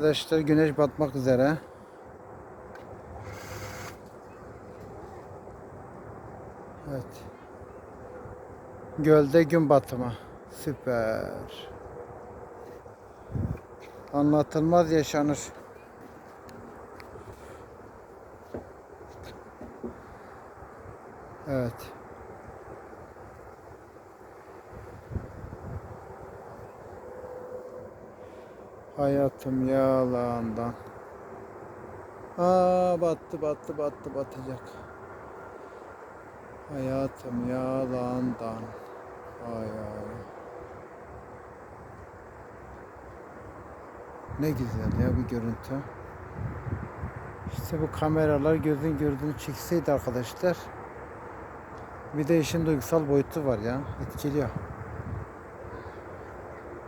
Arkadaşlar güneş batmak üzere. Evet. Gölde gün batımı. Süper. Anlatılmaz yaşanır. Evet. Hayatım yalandan. Aa battı battı battı batacak. Hayatım yalandan. Ay ay. Ne güzel ya bir görüntü. İşte bu kameralar gözün gördüğünü çekseydi arkadaşlar. Bir de işin duygusal boyutu var ya. Etkiliyor.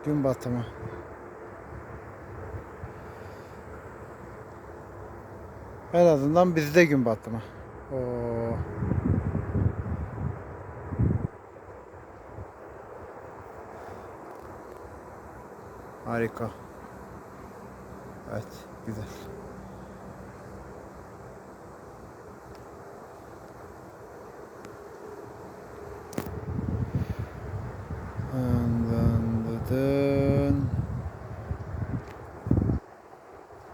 Gün batımı. En azından bizde gün batımı. Oo. Harika. Evet, güzel. Dın dın dı dı.